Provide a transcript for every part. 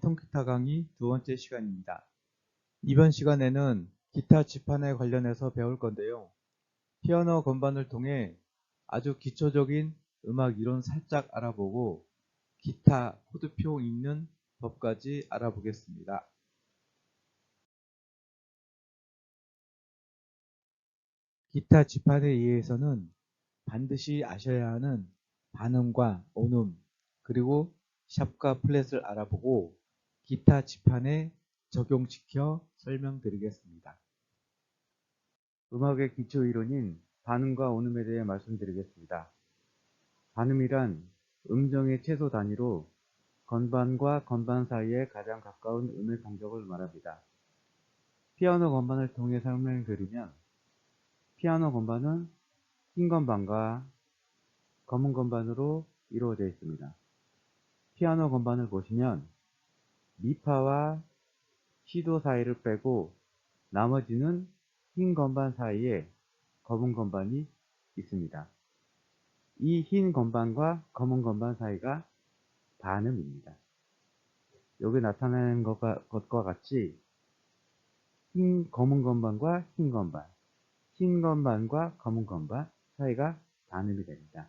통기타 강의 두 번째 시간입니다. 이번 시간에는 기타 지판에 관련해서 배울 건데요. 피아노 건반을 통해 아주 기초적인 음악 이론 살짝 알아보고 기타 코드표 읽는 법까지 알아보겠습니다. 기타 지판에 의해서는 반드시 아셔야 하는 반음과 온음 그리고 샵과 플랫을 알아보고 기타 지판에 적용시켜 설명드리겠습니다. 음악의 기초 이론인 반음과 온음에 대해 말씀드리겠습니다. 반음이란 음정의 최소 단위로 건반과 건반 사이에 가장 가까운 음의 간격을 말합니다. 피아노 건반을 통해 설명드리면 피아노 건반은 흰 건반과 검은 건반으로 이루어져 있습니다. 피아노 건반을 보시면 미파와 시도 사이를 빼고 나머지는 흰 건반 사이에 검은 건반이 있습니다. 이 흰 건반과 검은 건반 사이가 반음입니다. 여기 나타나는 것과, 것과 같이 흰 검은 건반과 흰 건반, 흰 건반과 검은 건반 사이가 반음이 됩니다.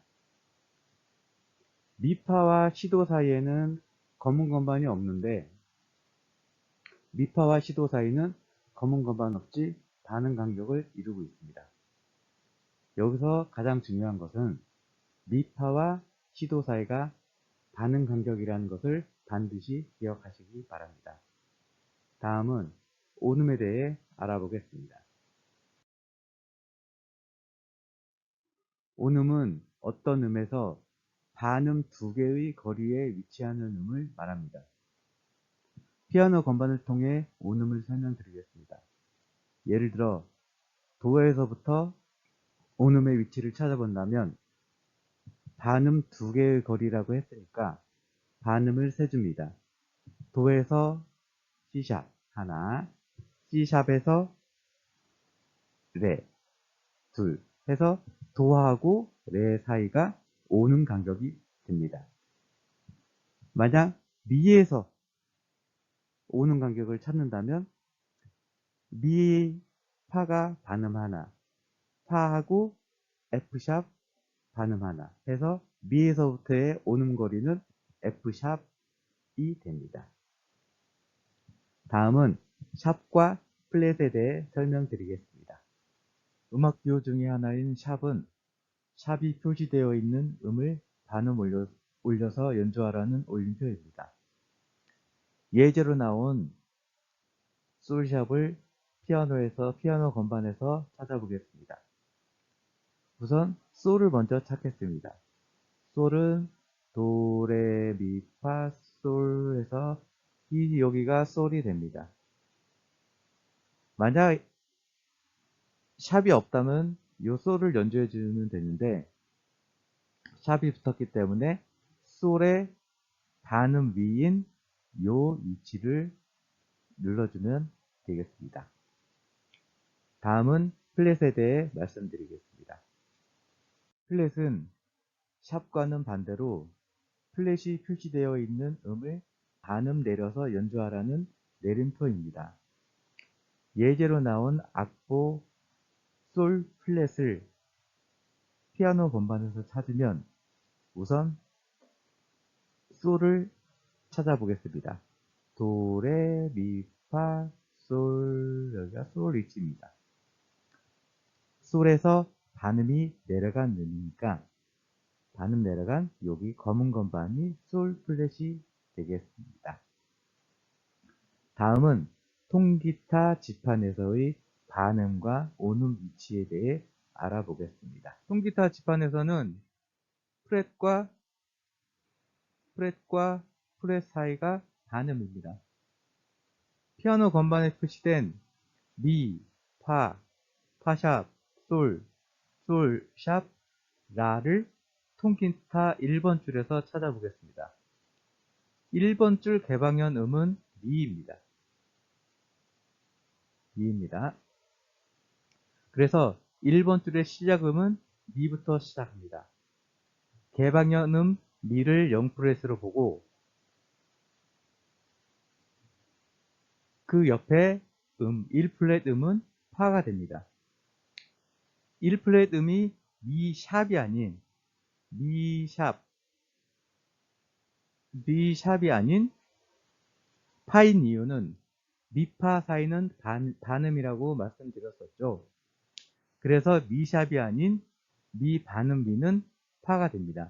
미파와 시도 사이에는 검은 건반이 없는데 미파와 시도 사이는 검은 건반 없이 반음 간격을 이루고 있습니다. 여기서 가장 중요한 것은 미파와 시도 사이가 반응 간격이라는 것을 반드시 기억하시기 바랍니다. 다음은 온음에 대해 알아보겠습니다. 온음은 어떤 음에서 반음 두 개의 거리에 위치하는 음을 말합니다. 피아노 건반을 통해 온음을 설명드리겠습니다. 예를 들어 도에서부터 온음의 위치를 찾아본다면 반음 두 개의 거리라고 했으니까 반음을 세줍니다. 도에서 C샵 하나, C샵에서 레, 둘 해서 도하고 레 사이가 오는 간격이 됩니다. 만약 미에서 오는 간격을 찾는다면 미 파가 반음 하나, 파하고 F샵 반음 하나 해서 미에서부터의 오는 거리는 F샵이 됩니다. 다음은 샵과 플랫에 대해 설명드리겠습니다. 음악 기호 중의 하나인 샵은 샵이 표시되어 있는 음을 반음 올려, 올려서 연주하라는 올림표입니다. 예제로 나온 솔샵을 피아노에서 피아노 건반에서 찾아보겠습니다. 우선 솔을 먼저 찾겠습니다. 솔은 도, 레, 미, 파, 솔 해서 이 여기가 솔이 됩니다. 만약 샵이 없다면 이 솔을 연주해 주면 되는데 샵이 붙었기 때문에 솔의 반음 위인 이 위치를 눌러주면 되겠습니다. 다음은 플랫에 대해 말씀드리겠습니다. 플랫은 샵과는 반대로 플랫이 표시되어 있는 음을 반음 내려서 연주하라는 내림표입니다. 예제로 나온 악보 솔 플랫을 피아노 건반에서 찾으면 우선 솔을 찾아보겠습니다. 도, 레, 미, 파, 솔, 여기가 솔 위치입니다. 솔에서 반음이 내려간 음이니까 반음 내려간 여기 검은 건반이 솔 플랫이 되겠습니다. 다음은 통기타 지판에서의 반음과 온음 위치에 대해 알아보겠습니다. 통기타 지판에서는 프렛과 프렛과 프렛 사이가 반음입니다. 피아노 건반에 표시된 미, 파, 파샵, 솔, 솔, 샵, 라를 통기타 1번 줄에서 찾아보겠습니다. 1번 줄 개방현 음은 미입니다. 미입니다. 그래서 1번 줄의 시작음은 미부터 시작합니다. 개방현 음 미를 0프렛으로 보고 그 옆에 음, 1플랫 음은 파가 됩니다. 1플랫 음이 미 샵이 아닌 미 샵, 미 샵이 아닌 파인 이유는 미파 사이는 반, 반음이라고 말씀드렸었죠. 그래서 미샵이 아닌 미 반음 미는 파가 됩니다.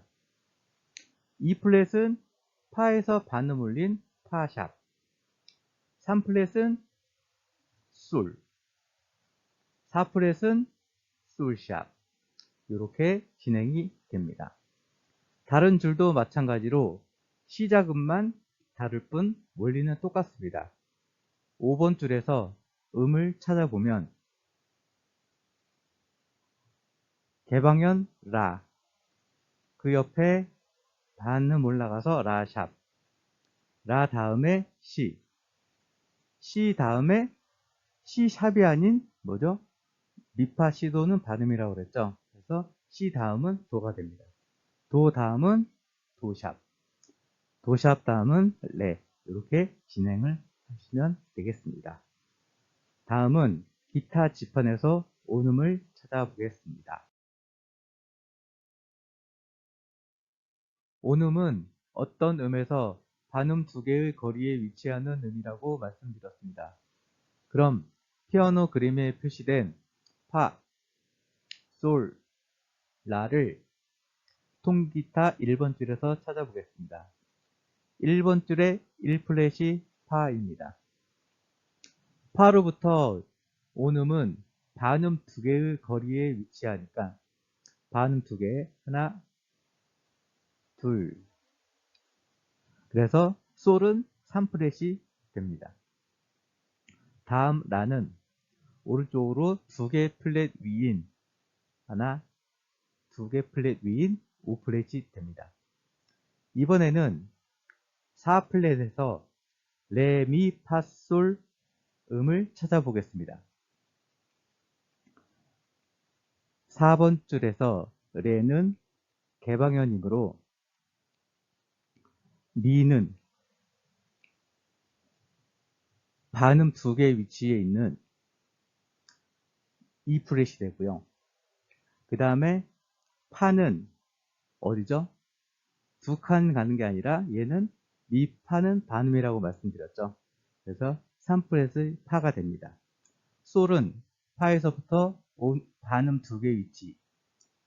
이 플랫은 파에서 반음 올린 파샵. 3플랫은 솔. 4플랫은 솔샵. 이렇게 진행이 됩니다. 다른 줄도 마찬가지로 시작음만 다를 뿐 원리는 똑같습니다. 5번 줄에서 음을 찾아보면 개방현 라, 그 옆에 반음 올라가서 라샵, 라 다음에 시, 시 다음에 시샵이 아닌 뭐죠? 미파 시도는 반음이라고 그랬죠. 그래서 시 다음은 도가 됩니다. 도 다음은 도샵, 도샵 다음은 레 이렇게 진행을 하시면 되겠습니다. 다음은 기타 지판에서 온음을 찾아보겠습니다. 온음은 어떤 음에서 반음 두 개의 거리에 위치하는 음이라고 말씀드렸습니다. 그럼 피아노 그림에 표시된 파, 솔, 라를 통기타 1번 줄에서 찾아보겠습니다. 1번 줄에 1플랫이 파입니다. 파로부터 온 음은 반음 두 개의 거리에 위치하니까 반음 두 개, 하나, 둘. 그래서 솔은 3플랫이 됩니다. 다음 라는 오른쪽으로 두 개 플랫 위인 하나, 두 개 플랫 위인 5플랫이 됩니다. 이번에는 4플랫에서 레, 미, 파, 솔 음을 찾아보겠습니다. 4번 줄에서 레는 개방현이므로 미는 반음 두개 위치에 있는 E 프렛이 되고요. 그 다음에 파는 어디죠? 두 칸 가는 게 아니라 얘는 미 파는 반음이라고 말씀드렸죠. 그래서 3프렛의 파가 됩니다. 솔은 파에서부터 반음 두 개 위치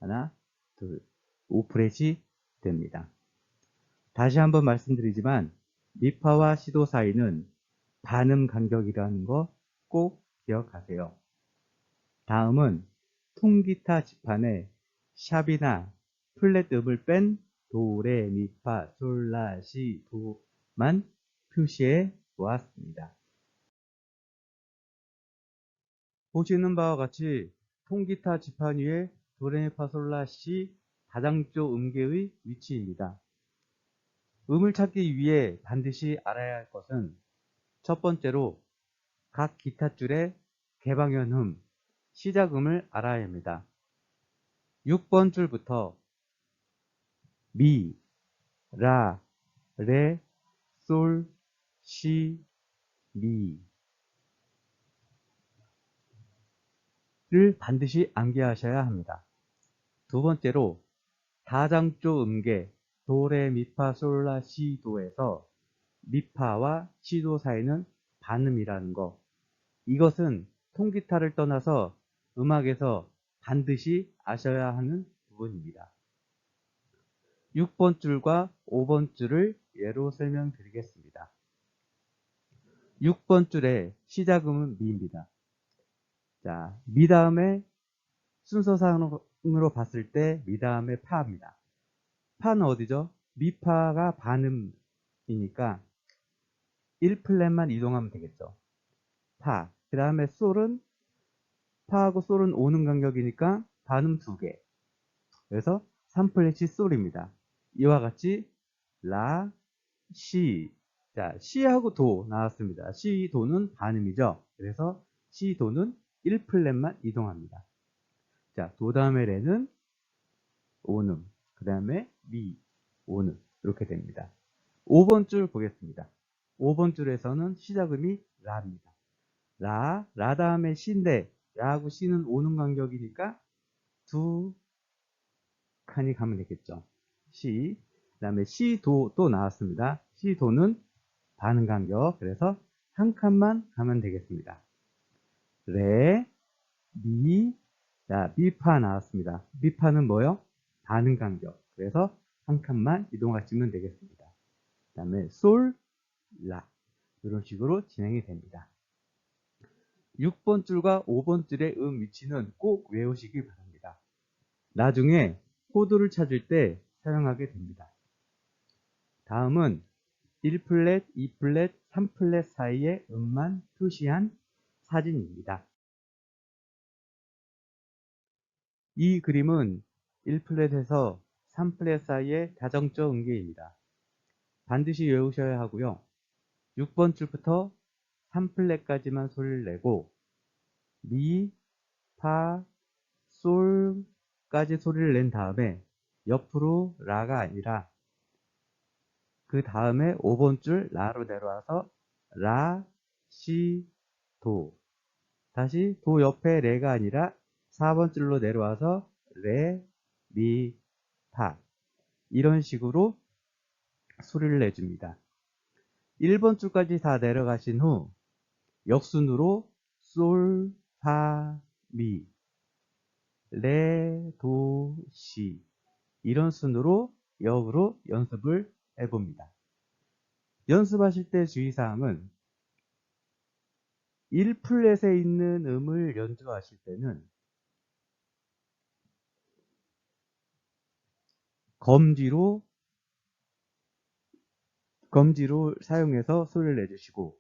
하나, 둘, 5프렛이 됩니다. 다시 한번 말씀드리지만 미파와 시도 사이는 반음 간격이라는 거 꼭 기억하세요. 다음은 통기타 지판에 샵이나 플랫 음을 뺀 도, 레, 미, 파, 솔, 라, 시, 도만 표시해 보았습니다. 보시는 바와 같이 통기타 지판 위에 도, 레, 미, 파, 솔, 라, 시 다장조 음계의 위치입니다. 음을 찾기 위해 반드시 알아야 할 것은 첫 번째로 각 기타 줄의 개방현 음, 시작음을 알아야 합니다. 6번 줄부터 미, 라, 레, 솔, 시, 미를 반드시 암기하셔야 합니다. 두 번째로 다장조 음계 도레 미파 솔라 시도에서 미파와 시도 사이는 반음이라는 거. 이것은 통기타를 떠나서 음악에서 반드시 아셔야 하는 부분입니다. 6번 줄과 5번 줄을 예로 설명드리겠습니다. 6번 줄의 시작음은 미입니다. 자, 미 다음에 순서상으로 봤을 때 미 다음에 파입니다. 파는 어디죠? 미파가 반음이니까 1플랫만 이동하면 되겠죠. 파. 그 다음에 솔은 파하고 솔은 오는 간격이니까 반음 두 개. 그래서 3플랫이 솔입니다. 이와 같이 라, 시. 자, 시하고 도 나왔습니다. 시, 도는 반음이죠. 그래서 시, 도는 1플랫만 이동합니다. 자, 도 다음에 레는 오음. 그 다음에 미, 오는 이렇게 됩니다. 5번 줄 보겠습니다. 5번 줄에서는 시작음이 라입니다. 라, 라 다음에 시인데 라하고 시는 오는 간격이니까 두 칸이 가면 되겠죠. 시, 그 다음에 시 도 또 나왔습니다. 시 도는 반응 간격. 그래서 한 칸만 가면 되겠습니다. 레, 미, 자, 미파 나왔습니다. 미파는 뭐요? 반응 간격. 그래서 한 칸만 이동하시면 되겠습니다. 그 다음에 솔, 라. 이런 식으로 진행이 됩니다. 6번 줄과 5번 줄의 음 위치는 꼭 외우시기 바랍니다. 나중에 코드를 찾을 때 사용하게 됩니다. 다음은 1플랫, 2플랫, 3플랫 사이의 음만 표시한 사진입니다. 이 그림은 1플랫에서 3플랫 사이의 다정적 음계입니다. 반드시 외우셔야 하고요. 6번 줄부터 3플랫까지만 소리를 내고 미, 파, 솔까지 소리를 낸 다음에 옆으로 라가 아니라 그 다음에 5번 줄 라로 내려와서 라, 시, 도 다시 도 옆에 레가 아니라 4번 줄로 내려와서 레, 미, 파 이런 식으로 소리를 내줍니다. 1번 줄까지 다 내려가신 후 역순으로 솔, 파, 미, 레, 도, 시 이런 순으로 역으로 연습을 해봅니다. 연습하실 때 주의사항은 1플랫에 있는 음을 연주하실 때는 검지로 검지로 사용해서 소리를 내주시고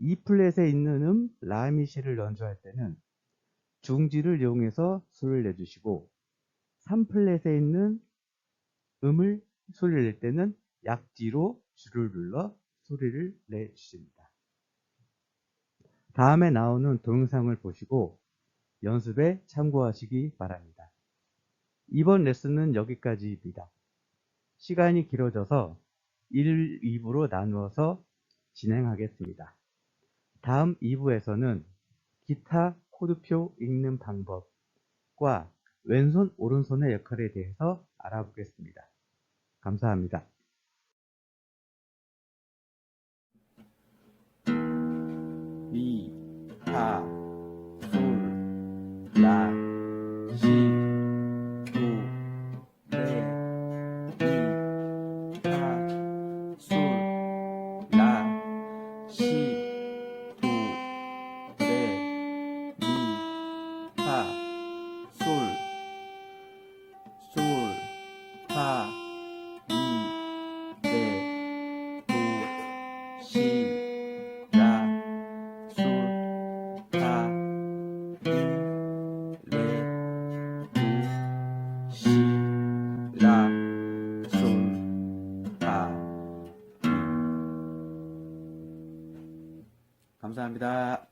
2플랫에 있는 음 라미시를 연주할 때는 중지를 이용해서 소리를 내주시고 3 플랫에 있는 음을 소리를 낼 때는 약지로 줄을 눌러 소리를 내주십니다. 다음에 나오는 동영상을 보시고 연습에 참고하시기 바랍니다. 이번 레슨은 여기까지입니다. 시간이 길어져서 1, 2부로 나누어서 진행하겠습니다. 다음 2부에서는 기타 코드표 읽는 방법과 왼손, 오른손의 역할에 대해서 알아보겠습니다. 감사합니다. 감사합니다.